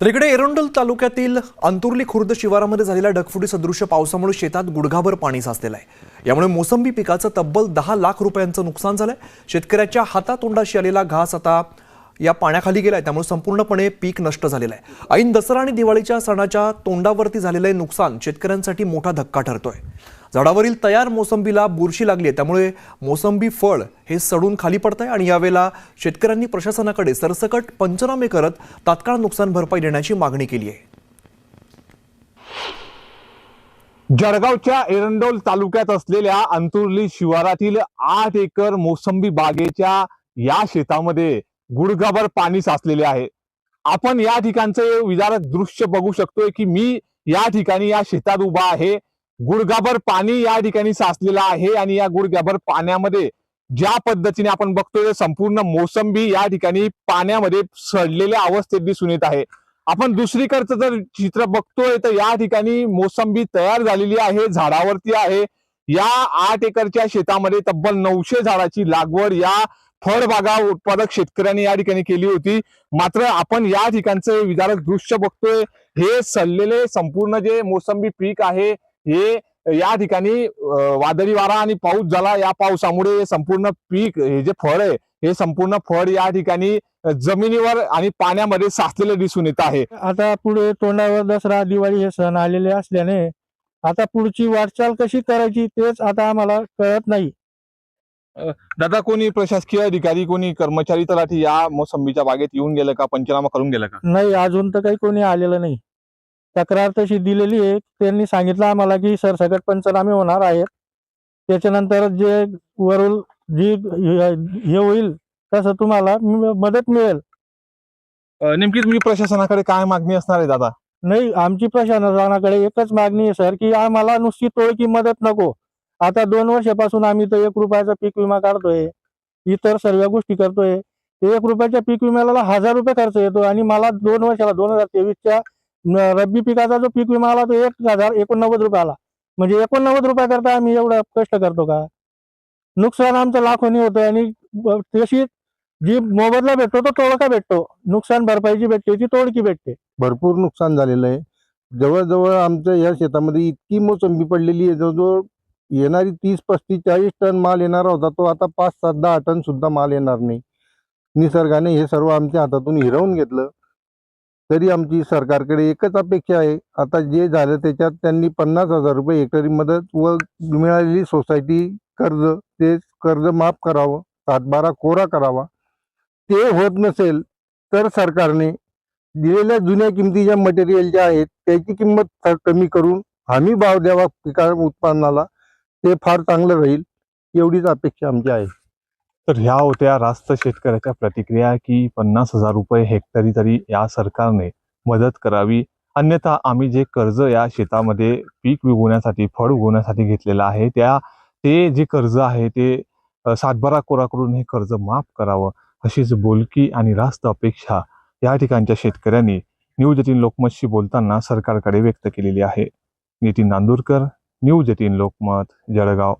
तर इकडे एरंडोल तालुक्यातील अंतुर्ली खुर्द शिवारामध्ये झालेल्या ढगफुटी सदृश्य पावसामुळे शेतात गुडघाभर पाणी साचलेलं आहे. यामुळे मोसंबी पिकाचं तब्बल दहा लाख रुपयांचं नुकसान झालंय. शेतकऱ्याच्या हातातोंडाशी आलेला घास आता या पाण्याखाली गेलाय त्यामुळे संपूर्णपणे पीक नष्ट झालेलं आहे. ऐन दसरा आणि दिवाळीच्या सणाच्या तोंडावरती झालेलं नुकसान शेतकऱ्यांसाठी मोठा धक्का ठरतोय. झाडावरील तयार मोसंबीला बुरशी लागली आहे त्यामुळे मोसंबी फळ हे सडून खाली पडत आहे आणि यावेळेला शेतकऱ्यांनी प्रशासनाकडे सरसकट पंचनामे करत तात्काळ नुकसान भरपाई देण्याची मागणी केली आहे जळगावच्या एरंडोल तालुक्यात असलेल्या अंतुर्ली शिवारातील आठ एकर मोसंबी बागेच्या या शेतामध्ये गुडघाभर पाणी साचलेले आहे. आपण या ठिकाणचं विदारक दृश्य बघू शकतोय की मी या ठिकाणी या शेतात उभा आहे. गुडघाभर पाणी या ठिकाणी साचलेलं आहे आणि या गुडघाभर पाण्यामध्ये ज्या पद्धतीने आपण बघतोय संपूर्ण मोसंबी या ठिकाणी पाण्यामध्ये सडलेल्या अवस्थेत दिसून येत आहे. आपण दुसरीकडचं जर चित्र बघतोय तर या ठिकाणी मोसंबी तयार झालेली आहे झाडावरती आहे. या आठ एकरच्या शेतामध्ये तब्बल नऊशे झाडाची लागवड या फळबागा उत्पादक शेतकऱ्यांनी या ठिकाणी केली होती. मात्र आपण या ठिकाणचं विदारक दृश्य बघतोय. हे सडलेले संपूर्ण जे मोसंबी पीक आहे हे या ठिकाणी वादळी वारा आणि पाऊस झाला. या पावसामुळे हे संपूर्ण पीक हे जे फळ आहे हे संपूर्ण फळ या ठिकाणी जमिनीवर आणि पाण्यामध्ये साचलेलं दिसून येत आहे. आता पुढे तोंडावर दसरा दिवाळी हे सण आलेले असल्याने आता पुढची वाटचाल कशी करायची तेच आता आम्हाला कळत नाही. दादा कोणी प्रशासकीय अधिकारी कोणी कर्मचारी तलाठी या मोसंबीच्या बागेत येऊन गेलं का? पंचनामा करून गेलं का? नाही अजून तर काही कोणी आलेलं नाही. तक्रार तशी दिलेली आहे. त्यांनी सांगितलं आम्हाला की सरसकट पंचनामे होणार आहेत. त्याच्यानंतर जे वरून जी हे होईल तसं तुम्हाला मदत मिळेल. नेमकी तुम्ही प्रशासनाकडे काय मागणी असणार आहे दादा? नाही आमची प्रशासनाकडे एकच मागणी आहे सर की आम्हाला नुसती तोडकी मदत नको. आता दोन वर्षापासून आम्ही तर एक रुपयाचा पीक विमा काढतोय. इतर सर्व गोष्टी करतोय. ते एक रुपयाच्या पीक विम्याला हजार रुपये खर्च येतो आणि मला दोन वर्षाला दोन हजार तेवीसच्या रब्बी पिकाचा जो पीक विमा आला तो एक हजार एकोणनव्वद रुपये आला. म्हणजे एकोणनव्वद रुपयाकरता आम्ही एवढं कष्ट करतो का? नुकसान आमचं लाखोनी होतं आणि तशी जी मोबदला भेटतो तो तोडका भेटतो. नुकसान भरपाईची भेटते ती तोडकी भेटते. भरपूर नुकसान झालेलं आहे. जवळजवळ आमच्या या शेतामध्ये इतकी मोसंबी पडलेली आहे जवळजवळ येणारी तीस पस्तीस चाळीस टन माल येणारा होता तो आता पाच सात दहा टन सुद्धा माल येणार नाही. निसर्गाने हे सर्व आमच्या हातातून हिरवून घेतलं. तरी आमची सरकारकडे एकच अपेक्षा आहे. आता जे झालं त्याच्यात त्यांनी पन्नास हजार रुपये हेक्टरी मदत व मिळालेली सोसायटी कर्ज ते कर्ज माफ करावं सातबारा कोरा करावा. ते होत नसेल तर सरकारने दिलेल्या जुन्या किमती ज्या आहेत त्याची किंमत कमी करून हमी भाव द्यावा पिका उत्पन्नाला. ते फार चांगलं राहील एवढीच अपेक्षा आमची आहे. तर ह्या होत्या रास्त शेतकऱ्याच्या प्रतिक्रिया की पन्नास हजार रुपये हेक्टरी तरी या सरकारने मदत करावी. अन्यथा आम्ही जे कर्ज या शेतामध्ये पीक उगवण्यासाठी फळ उगवण्यासाठी घेतलेलं आहे त्या ते जे कर्ज आहे ते सातबारा कोराकडून हे कर्ज माफ करावं अशीच बोलकी आणि रास्त अपेक्षा या ठिकाणच्या शेतकऱ्यांनी न्यूज एटीन लोकमतशी बोलताना सरकारकडे व्यक्त केलेली आहे. Nitin Nandurkar news eighteen Lokmat Jalgaon.